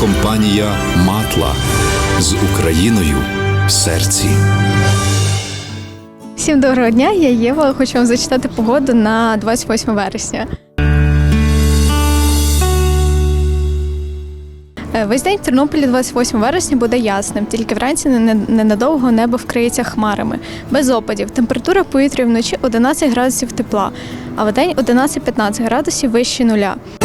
компанія Матла з Україною в серці. Всім доброго дня, я Єва. Хочу вам зачитати погоду на 28 вересня. Е, Весь день в Тернополі 28 вересня буде ясним, тільки вранці не- ненадовго небо вкриється хмарами. Без опадів. Температура повітря вночі 11 градусів тепла, а вдень 11-15 градусів вище нуля. –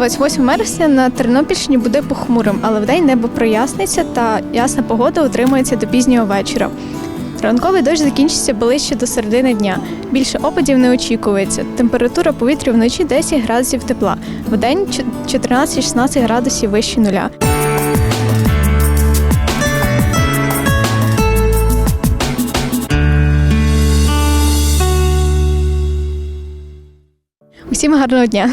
28 вересня на Тернопільщині буде похмурим, але вдень небо проясниться та ясна погода утримується до пізнього вечора. Ранковий дощ закінчиться ближче до середини дня. Більше опадів не очікується. Температура повітря вночі 10 градусів тепла, вдень 14-16 градусів вище нуля. Усім гарного дня!